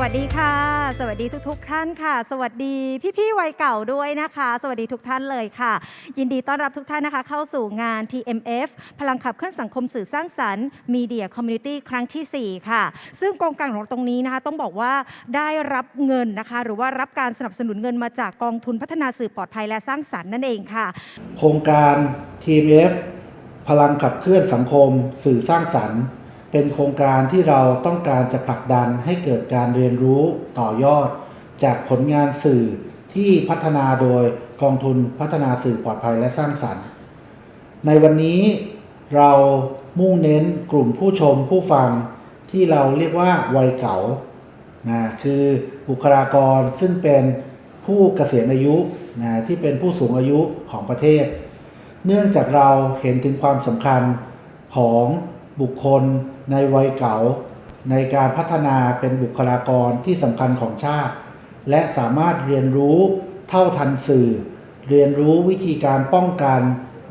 วัสดีค่ะ สวัสดีทุกๆท่านค่ะ สวัสดีพี่ๆวัยเก่าด้วยนะคะ สวัสดีทุกท่านเลยค่ะ ยินดีต้อนรับทุกท่านนะคะ เข้าสู่งาน TMF พลังขับเคลื่อนสังคมสื่อสร้างสรรค์ Media Community ครั้งทีสี่ 4 ค่ะ ซึ่งโครงการของตรงนี้นะคะ ต้องบอกว่าได้รับเงินนะคะ หรือว่ารับการสนับสนุนเงินมาจากกองทุนพัฒนาสื่อปลอดภัยและสร้างสรรค์นั่นเองค่ะ โครงการ TMF พลังขับเคลื่อนสังคม สื่อสร้างสรรค์ เป็นโครงการที่เราต้องการจะผลักดันให้เกิดการเรียนรู้ต่อยอด จากผลงานสื่อที่พัฒนาโดยกองทุนพัฒนาสื่อปลอดภัยและสร้างสรรค์ ในวันนี้เรามุ่งเน้นกลุ่มผู้ชมผู้ฟังที่เราเรียกว่าวัยเก่านะคือบุคลากรซึ่งเป็นผู้เกษียณอายุนะที่เป็นผู้สูงอายุของประเทศ เนื่องจากเราเห็นถึงความสำคัญของ บุคคลในวัยเก่า ในการพัฒนาเป็นบุคลากรที่สำคัญของชาติ และสามารถเรียนรู้เท่าทันสื่อ เรียนรู้วิธีการป้องกัน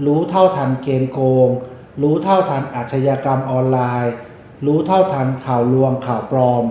รู้เท่าทันเกมโกง รู้เท่าทันอาชญากรรมออนไลน์ รู้เท่าทันข่าวลวงข่าวปลอม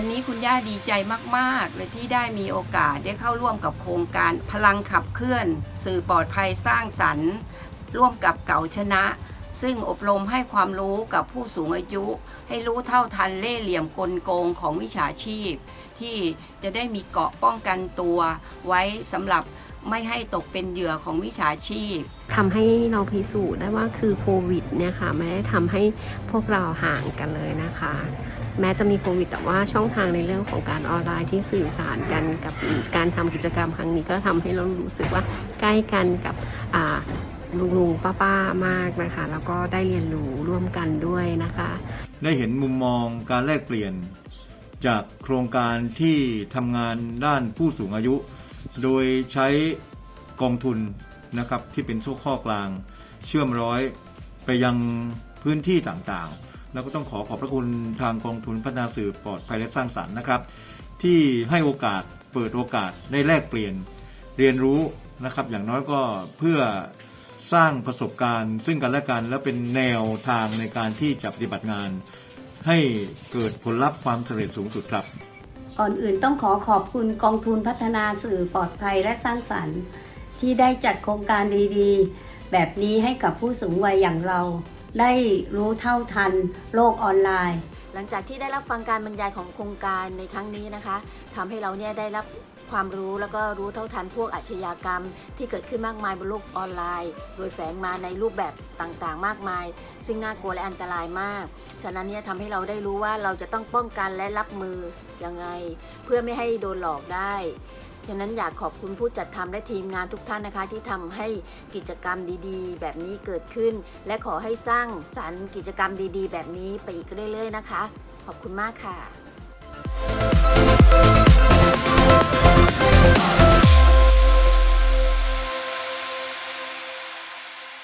วันนี้คุณย่าดีใจมาก ๆ เลยที่ได้มีโอกาสได้เข้าร่วมกับโครงการพลังขับเคลื่อน สื่อปลอดภัยสร้างสรรค์ ร่วมกับเก่าชนะ ซึ่งอบรมให้ความรู้กับผู้สูงอายุ ให้รู้เท่าทันเล่ห์เหลี่ยมกลโกงของวิชาชีพ ที่จะได้มีเกราะป้องกันตัวไว้สำหรับ ไม่ให้ตกเป็นเหยื่อของวิชาชีพ ทำให้เราพิสูจน์ได้ว่าคือโควิดเนี่ยค่ะไม่ได้ทำให้พวกเราห่างกันเลยนะคะ แม้จะมีโควิดแต่ว่าช่องทางในเรื่องของการออนไลน์ที่สื่อสารกันกับการทำกิจกรรมครั้งนี้ก็ทำให้เรารู้สึกว่าใกล้กันกับอ่าลุงลุงป้าป้ามากนะคะ แล้วก็ได้เรียนรู้ร่วมกันด้วยนะคะ ได้เห็นมุมมองการแลกเปลี่ยน จากโครงการที่ทำงานด้านผู้สูงอายุ โดยใช้กองทุนนะครับที่เป็นโซ่ข้อกลาง เชื่อมร้อยไปยังพื้นที่ต่างๆ แล้วก็ต้องขอขอบพระคุณทางกองทุนพัฒนาสื่อปลอดภัยและสร้างสรรค์นะครับ ที่ให้โอกาสเปิดโอกาสได้แลกเปลี่ยนเรียนรู้นะครับ อย่างน้อยก็เพื่อสร้างประสบการณ์ ซึ่งกันและกันและเป็นแนวทางในการที่จะปฏิบัติงาน ให้เกิดผลลัพธ์ความสำเร็จสูงสุดครับ ก่อนอื่นต้องขอขอบคุณกองทุนพัฒนาสื่อปลอดภัยและสร้างสรรค์ ที่ได้จัดโครงการดีๆ แบบนี้ให้กับผู้สูงวัยอย่างเรา ได้รู้เท่าทันโลกออนไลน์ หลังจากที่ได้รับฟังการบรรยายของโครงการในครั้งนี้นะคะทำให้เราเนี่ยได้รับความรู้แล้วก็รู้เท่าทันพวกอาชญากรรม ที่เกิดขึ้นมากมายบนโลกออนไลน์ โดยแฝงมาในรูปแบบต่างๆ มากมาย ซึ่งน่ากลัวและอันตรายมาก ฉะนั้นเนี่ยทำให้เราได้รู้ว่าเราจะต้องป้องกันและรับมือยังไง เพื่อไม่ให้โดนหลอกได้ ฉะนั้นอยากขอบคุณผู้จัดทำและทีมงานทุกท่านนะคะ ที่ทำให้กิจกรรมดีๆ แบบนี้เกิดขึ้น และขอให้สร้างสรรค์กิจกรรมดีๆ แบบนี้ไปอีกเรื่อย ๆ นะคะ ขอบคุณมากค่ะ